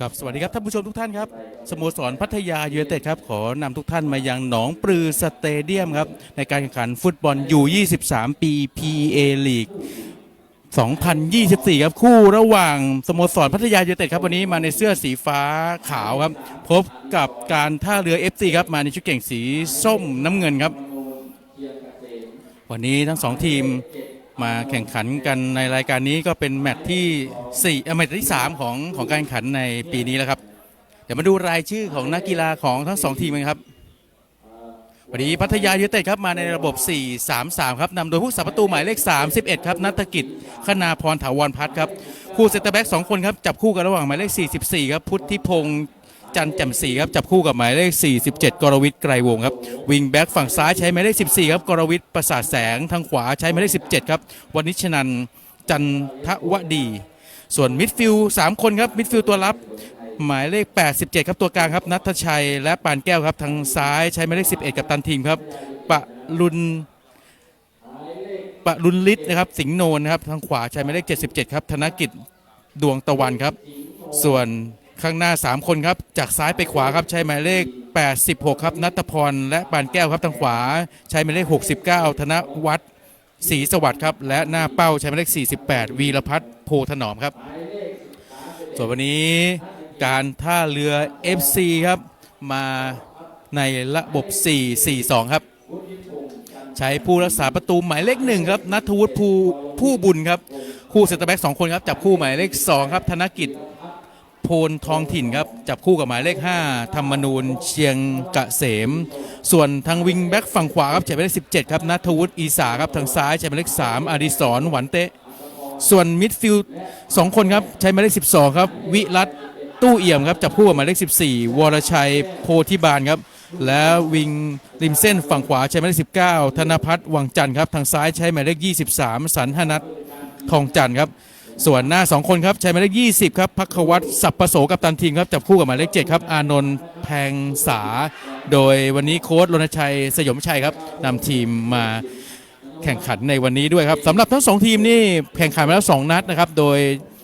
ครับสวัสดีครับท่านผู้ชมทุกท่านครับสโมสรพัทยายูไนเต็ดครับขอนำทุกท่านมายังหนองปลือสเตเดียมครับในการแข่งขันฟุตบอลยู23 ปี PA League 2024 ครับคู่ระหว่างสโมสรพัทยายูไนเต็ดครับวันนี้มาในเสื้อสีฟ้าขาวครับ พบกับการท่าเรือ FC ครับมาในชุดเก่งสีส้มน้ำเงินครับ วันนี้ทั้งสองทีม มาแข่งขันกันในรายการนี้ก็เป็นแมตช์ที่4เอ่อแมตช์ที่ 3 ของของการแข่งขันในปีนี้แล้วครับ เดี๋ยวมาดูรายชื่อของนักกีฬาของทั้งสองทีมกันครับวันนี้พัทยายูไนเต็ดครับมาในระบบ 4-3-3 ครับนำโดยผู้สาประตูหมายเลข 31 ครับนัฐกิจคณาพรถาวรพัฒน์ครับคู่เซนเตอร์แบ็กสองคนครับจับคู่กันระหว่างหมายเลข 44 ครับพุทธิพงษ์ จันแจ่มศีครับจับคู่กับหมายเลข 47 กรวิทย์ไกรวงครับวิงแบ็กฝั่งซ้ายใช้หมายเลข 14 ครับกรวิทย์ประสาทแสงทางขวาใช้หมายเลข 17 ครับวณิชนันจันทวดี ส่วนมิดฟิลด์สามคนครับมิดฟิลด์ตัวรับหมายเลข 87 ครับตัวกลางครับนัทชัยและปานแก้วครับทางซ้ายใช้หมายเลข 11 กับตันทีมครับปะลุนปะลุนลิศนะครับสิงห์โนนะครับทางขวาใช้หมายเลข 77 ครับธนกิจดวงตะวันครับ ส่วน ข้างหน้า 3 คนครับ จากซ้ายไปขวาครับใช้หมายเลข 86 ครับนัทพรและปานแก้วครับทางขวา ใช้หมายเลข 69 ธนวัฒน์ศรีสวัสดิ์ครับ และหน้าเป้าใช้หมายเลข 48 วีรพัฒน์โพธนอมครับ ส่วนวันนี้การท่าเรือ FC ครับ มาในระบบ 4-4-2 ครับ ใช้ผู้รักษาประตูหมายเลขหนึ่งครับนัทวุฒิภูผู้บุญครับ คู่เซนเตอร์แบ็กสองคนครับจับคู่หมายเลข 2 ครับ ธนกิจ โพลทองถิ่นครับ จับคู่กับหมายเลข 5 ธรรมนูญเชียงกะเสม ส่วนทางวิงแบ็กฝั่งขวาครับใช้หมายเลข 17 ครับนัทวุฒิอีสาครับทางซ้ายใช้หมายเลข 3 อดิศรหวันเตะ ส่วนมิดฟิลด์สองคนครับใช้หมายเลข 12 ครับ วิรัตตู้เอี่ยมครับจับคู่กับหมายเลข 14 วรชัยโพธิบาลครับและวิงริมเส้นฝั่งขวาใช้หมายเลข 19 ธนพัฒน์วังจันทร์ครับทางซ้ายใช้หมายเลข 23 สันหนัททองจันทร์ครับ ส่วนหน้า 2 คนครับใช้หมายเลข20 ครับพักวัตสัพปโสกับตันทีมครับจับคู่กับหมายเลข7ครับ อานนท์แพงสา โดยวันนี้โค้ชรณชัยสยมชัยครับนำทีมมาแข่งขันในวันนี้ด้วยครับสำหรับทั้งสองทีมนี่แข่งขันมาแล้ว 2 นัดนะครับ โดย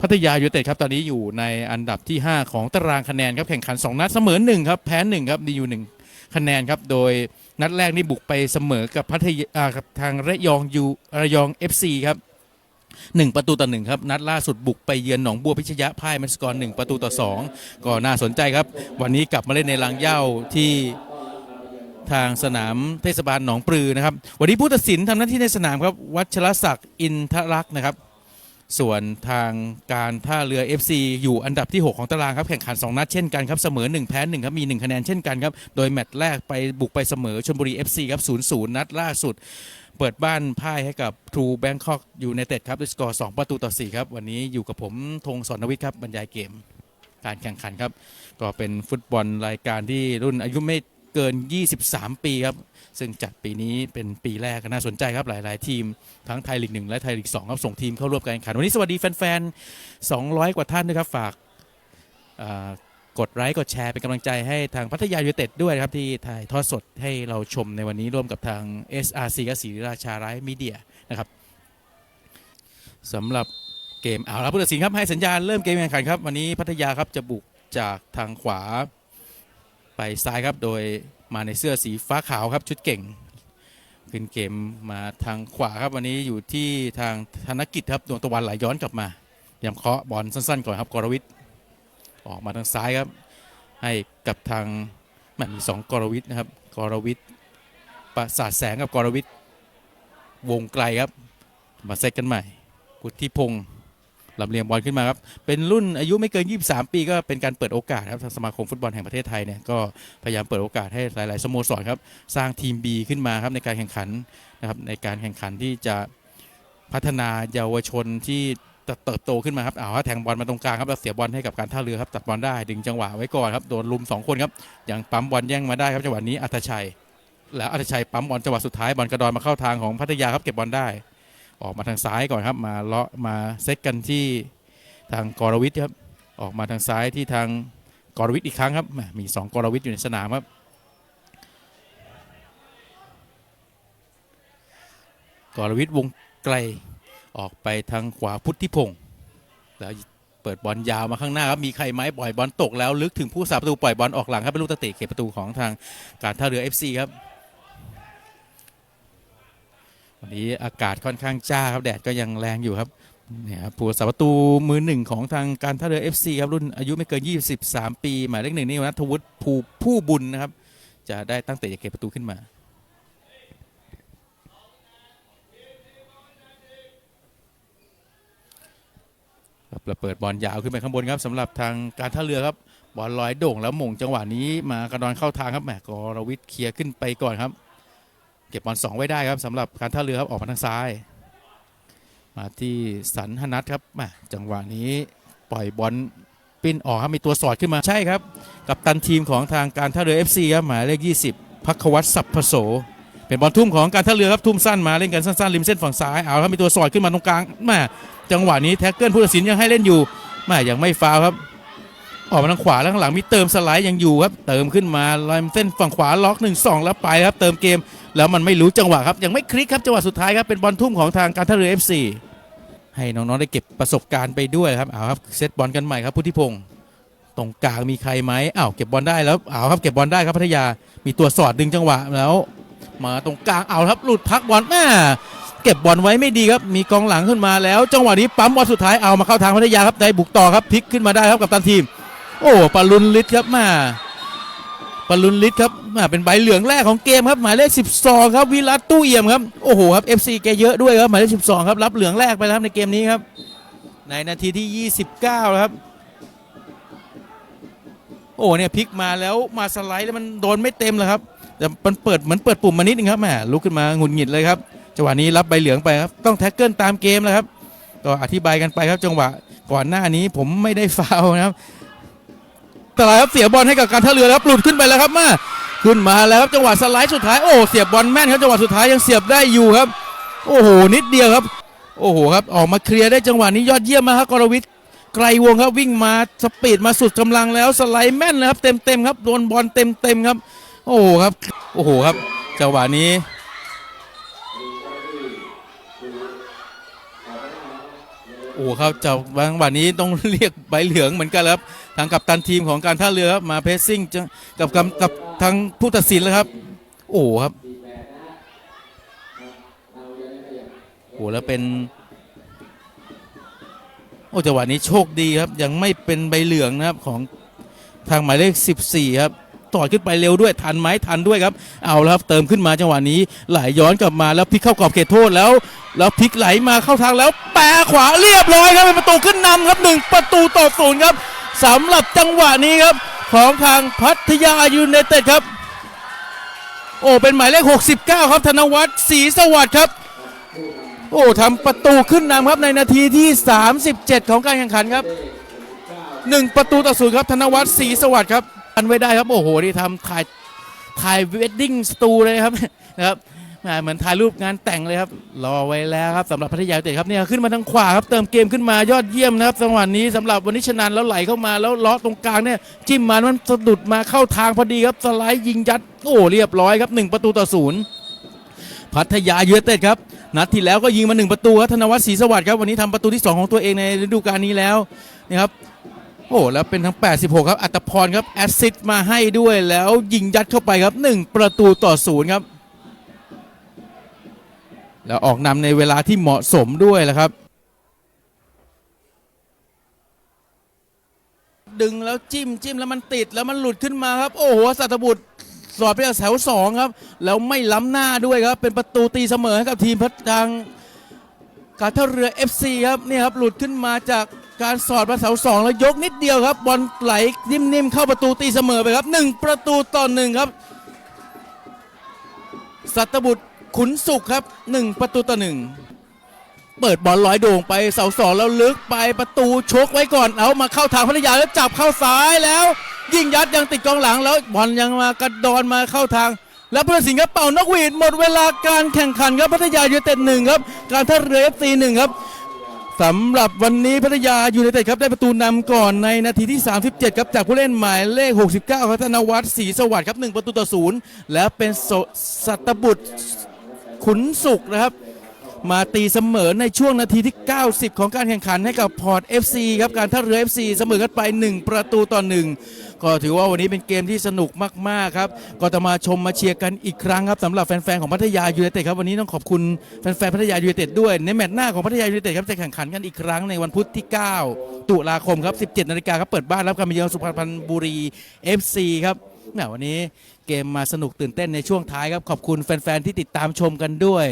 พัทยายูเต็ดครับตอนนี้อยู่ในอันดับที่ 5 ของตารางคะแนนครับแข่งขัน 2 นัดเสมอ1ครับแพ้1ครับดีอยู่1คะแนนครับโดยนัดแรกนี่บุกไปเสมอกับพัทยาอ่ากับทางระยองยูระยอง FC ครับ หนึ่งประตูต่อหนึ่งครับนัดล่าสุดบุกไปเยือนหนองบัวพิชยะพ่ายมันสกอร์หนึ่งประตูต่อสองก็น่าสนใจครับ วันนี้กลับมาเล่นในลางเย้าที่ทางสนามเทศบาลหนองปลือนะครับ วันนี้ผู้ตัดสินทำหน้าที่ในสนามครับ วัชรศักดิ์อินทรักษ์นะครับ ส่วนทางการท่าเรือ FC อยู่อันดับที่ 6 ของตารางครับแข่งขัน 2 นัดเช่นกันครับ เสมอ 1 แพ้1ครับมี 1 คะแนนเช่นกันครับ โดยแมตช์แรกไปบุกไปเสมอชลบุรี FC ครับ0-0 นัดล่าสุด เปิดบ้านพ่ายให้กับทรูแบงคอกยูไนเต็ดครับด้วยสกอร์2ประตูต่อ 4 ครับ วันนี้อยู่กับผมธงสอนวิทย์ครับ บรรยายเกม การแข่งขันครับ ก็เป็นฟุตบอลรายการที่รุ่นอายุไม่เกิน 23 ปีครับ ซึ่งจัดปีนี้เป็นปีแรกน่าสนใจครับหลาย ๆ ทีมทั้งไทยลีก1และไทยลีก2ครับส่งทีมเข้าร่วมการแข่งขันวันนี้สวัสดีแฟน ๆ 200 กว่าท่านด้วยครับฝากอ่า กดไลค์กดแชร์เป็นกำลังใจให้ทางพัทยายูเต็ดด้วยนะครับ ที่ถ่ายทอดสดให้เราชมในวันนี้ร่วมกับทาง SRC กับศรีราชาไร้มีเดียนะครับสำหรับเกมเอาละผู้ตัดสินครับให้สัญญาณเริ่มเกมแข่งขันครับ วันนี้พัทยาครับจะบุกจากทางขวาไปซ้ายครับโดยมาในเสื้อสีฟ้าขาวครับชุดเก่งขึ้นเกมมาทางขวาครับวันนี้อยู่ที่ทางธนกิจครับดวงตะวันไหลย้อนกลับมายำเคาะบอลสั้นๆก่อนครับกรวิทย์ ออกมาทางซ้ายครับ ให้กับทางแหม่มีสองกรวิทนะครับ กรวิทประสาทแสงกับกรวิทวงไกลครับ มาเซตกันใหม่ พุทธิพงศ์ลำเลียงบอลขึ้นมาครับ เป็นรุ่นอายุไม่เกิน 23 ปีก็เป็นการเปิดโอกาสครับทางสมาคมฟุตบอลแห่งประเทศไทยเนี่ยก็พยายามเปิดโอกาสให้หลาย ๆ สโมสรครับ สร้างทีม B ขึ้นมาครับในการแข่งขันนะครับในการแข่งขันที่จะพัฒนาเยาวชนที่ เติบโตขึ้นมาครับเอาว่าแทงบอลมาตรงกลางครับแล้วเสียบอลให้กับการท่าเรือครับตัดบอลได้ดึงจังหวะไว้ก่อนครับโดนลุมสองคนครับยังปั๊มบอลแย่งมาได้ครับจังหวะนี้อัตชัย แล้วอัตชัยปั๊มบอลจังหวะสุดท้ายบอลกระดอนมาเข้าทางของพัทยาครับเก็บบอลได้ ออกมาทางซ้ายก่อนครับมาเลาะมาเซตกันที่ทางกรวิทย์ครับออกมาทางซ้ายที่ทางกรวิทย์อีกครั้งครับมีสองกรวิทย์อยู่ในสนามครับกรวิทย์วงไกล ออกไปทางขวาพุทธิพงศ์แล้วเปิดบอลยาวมาข้างหน้าครับมีใครไหมปล่อยบอลตกแล้วลึกถึงผู้สาประตูปล่อยบอลออกหลังครับเป็นลูกตะเตะเขตประตูของทางการท่าเรือ FC ครับวันนี้อากาศค่อนข้างจ้าครับแดดก็ยังแรงอยู่ครับเนี่ยครับผู้สาประตูมือหนึ่งของทางการท่าเรือ FC ครับรุ่นอายุไม่เกิน 23 ปี หมายเลขหนึ่งนี่นัทวุฒิภูผู้บุญนะครับจะได้ตั้งเตะจากเขตประตูขึ้นมา ครับเปิดบอลยาวขึ้นไปข้างบนครับสำหรับทางการท่าเรือครับบอลลอยโด่งแล้วหม่งจังหวะนี้มากระดอนเข้าทางครับแหมกรวิทย์เคลียร์ขึ้นไปก่อนครับ เก็บบอลสองไว้ได้ครับสำหรับการท่าเรือครับออกมาทางซ้าย มาที่สันหนัทครับแหมจังหวะนี้ปล่อยบอลปิ้นออกครับมีตัวสอดขึ้นมาใช่ครับ กับตันทีมของทางการท่าเรือ FC ครับหมายเลข 20 พักวัตสัพพโส เป็นบอลทุ่มของการท่าเรือครับทุ่มสั้นมาเล่นกันสั้นๆริมเส้นฝั่งซ้ายเอาครับมีตัวสอดขึ้นมาตรงกลางแม่จังหวะนี้แท็กเกิลผู้ตัดสินยังให้เล่นอยู่แม่ยังไม่ฟาวครับ ออกมาทางขวาแล้วข้างหลังมีเติมสไลด์ยังอยู่ครับ เติมขึ้นมาลอยเส้นฝั่งขวาล็อก1 2แล้วไปครับ เติมเกม แล้วมันไม่รู้จังหวะครับยังไม่คลิกครับจังหวะสุดท้ายครับเป็นบอลทุ่มของทางการท่าเรือ FC ให้น้องๆได้เก็บประสบการณ์ไปด้วยครับเอาครับเซตบอลกันใหม่ครับพุทธิพงศ์ตรงกลางมีใครไหมอ้าวเก็บบอลได้แล้วเอาครับเก็บบอลได้ครับพัทยา มีตัวสอดดึงจังหวะแล้ว มาตรงกลางเอาครับหลุดพักบอลแม่เก็บบอลไว้ไม่ดีครับมีกองหลังขึ้นมาแล้ว จังหวะนี้ปั๊มบอลสุดท้ายเอามาเข้าทางพัทยาครับได้บุกต่อครับพลิกขึ้นมาได้ครับกับตันทีม โอ้ปาลุนลิศครับมาปาลุนลิศครับมาเป็นใบเหลืองแรกของเกมครับหมายเลข 12 ครับวิรัตตู้เอี่ยมครับโอ้โหครับ FC แกเยอะด้วยครับหมายเลข 12 ครับรับเหลืองแรกไปแล้วในเกมนี้ครับในนาทีที่ 29แล้วครับ โอ้เนี่ยพลิกมาแล้วมาสไลด์แล้วมันโดนไม่เต็มเลยครับแต่มันเปิดเหมือนเปิดปุ่มมานิดนึงครับแหมลุกขึ้นมาหงุดหงิดเลยครับจังหวะนี้รับใบเหลืองไปครับต้องแท็กเกิลตามเกมแล้วครับก็อธิบายกันไปครับจังหวะก่อนหน้านี้ผมไม่ได้ฟาวนะครับแต่ละครับเสียบอลให้กับการท่าเรือครับหลุดขึ้นไปแล้วครับมาขึ้นมาแล้วครับจังหวะสไลด์สุดท้ายโอ้เสียบบอลแม่นครับจังหวะสุดท้ายยังเสียบได้อยู่ครับ โอ้โหนิดเดียวครับ โอ้โหครับออกมาเคลียร์ได้จังหวะนี้ยอดเยี่ยมมากครับกรวิทย์ ไกรวงครับวิ่งมาสปีดมาสุดกำลังแล้วสไลด์แม่นนะครับเต็มเต็มๆครับโดนบอลเต็มเต็มๆครับ โอ้โหครับโอ้โหครับจังหวะนี้ โอ้ครับจังหวะนี้ต้องเรียกใบเหลืองเหมือนกันครับทางกัปตันทีมของการท่าเรือครับมาเพสซิ่งกับกับกับทางผู้ตัดสินแล้วครับ โอ้ครับโอ้แล้วเป็น โอ้จังหวะนี้โชคดีครับ ยังไม่เป็นใบเหลืองนะครับของทางหมายเลข 14 ครับต่อขึ้นไปเร็วด้วยทันไหมทันด้วยครับ เอาแล้วครับเติมขึ้นมาจังหวะนี้ไหลย้อนกลับมาแล้วพลิกเข้ากรอบเขตโทษแล้ว แล้วพลิกไหลมาเข้าทางแล้ว แปะขวาเรียบร้อยครับเป็นประตูขึ้นนำครับหนึ่งประตูต่อศูนย์ครับสำหรับจังหวะนี้ครับของทางพัทยายูไนเต็ดครับ โอ้เป็นหมายเลข 69 ครับธนวัฒน์ศรีสวัสดิ์ครับ โอ้ทำประตูขึ้นนำครับในนาทีที่ 37 ของการแข่งขันครับหนึ่งประตูต่อศูนย์ครับธนวัฒน์ศรีสวัสดิ์ครับอันไว้ได้ครับโอ้โหนี่ทำถ่ายถ่ายเวดดิ้งสตูเลยครับนะครับเหมือนถ่ายรูปงานแต่งเลยครับ รอไว้แล้วครับสำหรับพัทยาเต็ดครับเนี่ยขึ้นมาทางขวาครับเติมเกมขึ้นมายอดเยี่ยมนะครับจังหวะนี้สำหรับวันนี้ชนันแล้วไหลเข้ามาแล้วล้อตรงกลางเนี่ยจิ้มมามันสะดุดมาเข้าทางพอดีครับสไลด์ยิงยัดโอ้เรียบร้อยครับหนึ่งประตูต่อศูนย์พัทยาเยูไนเต็ดครับ นัดที่แล้วก็ยิงมา1ประตูครับธนวัฒน์ศรีสวัสดิ์ครับวันนี้ทำประตูที่ 2 ของตัวเองในฤดูกาลนี้แล้วนะครับโอ้แล้วเป็นทั้ง 86 ครับอัตพรครับแอสซิสต์มาให้ด้วยแล้วยิงยัดเข้าไปครับ 1 ประตูต่อศูนย์ครับ แล้วออกนำในเวลาที่เหมาะสมด้วยแหละครับ ดึงแล้วจิ้มจิ้มแล้วมันติดแล้วมันหลุดขึ้นมาครับ โอ้โหสัตบุตร สอดไปจากแถวสองครับ แล้วไม่ล้ำหน้าด้วยครับ เป็นประตูตีเสมอให้กับทีมพัทางการท่าเรือ FC ครับนี่ครับหลุดขึ้นมาจากการสอดมาแถวสองแล้วยกนิดเดียวครับบอลไหลนิ่มๆเข้าประตูตีเสมอไปครับหนึ่งประตูต่อหนึ่งครับ สัตบุตรขุนสุขครับหนึ่งประตูต่อหนึ่งเปิดบอลลอยโด่งไปเสาสองแล้วลึกไปประตูชกไว้ก่อนเอามาเข้าทางพัทยาแล้วจับเข้าซ้ายแล้ว ยิงยัดยังติดกองหลังแล้วบอลยังมากระดอนมาเข้าทาง แล้วผู้ตัดสินครับเป่านกหวีดหมดเวลาการแข่งขันครับพัทยายูไนเต็ดหนึ่งครับการท่าเรือเอฟซีหนึ่งครับสำหรับวันนี้พัทยายูไนเต็ดครับได้ประตูนำก่อนในนาทีที่ 37 ครับจากผู้เล่นหมายเลข 69ครับธนวัฒน์ศรีสวัสดิ์ครับหนึ่งประตูต่อศูนย์แล้วเป็นสสัตบุตรขุนสุขนะครับ มาตีเสมอในช่วงนาทีที่ 90 ของการแข่งขันให้กับพอร์ต FC ครับการท่าเรือ FC เสมอกันไป 1 ประตูต่อ 1 ก็ถือว่าวันนี้เป็นเกมที่สนุกมาก ๆ ครับ ก็จะมาชมมาเชียร์กันอีกครั้งครับสำหรับแฟน ๆ ของพัทยายูไนเต็ดครับวันนี้ต้องขอบคุณแฟน ๆ พัทยายูไนเต็ดด้วย ในแมตช์หน้าของพัทยายูไนเต็ดครับจะแข่งขันกันอีกครั้งในวันพุธที่ 9 ตุลาคมครับ 17 นาฬิกาครับเปิดบ้านรับการมาเยือนสุพรรณบุรี FC ครับแหมวันนี้เกมมาสนุกตื่นเต้นในช่วงท้ายครับขอบคุณแฟน ๆ ที่ติดตามชมกันด้วย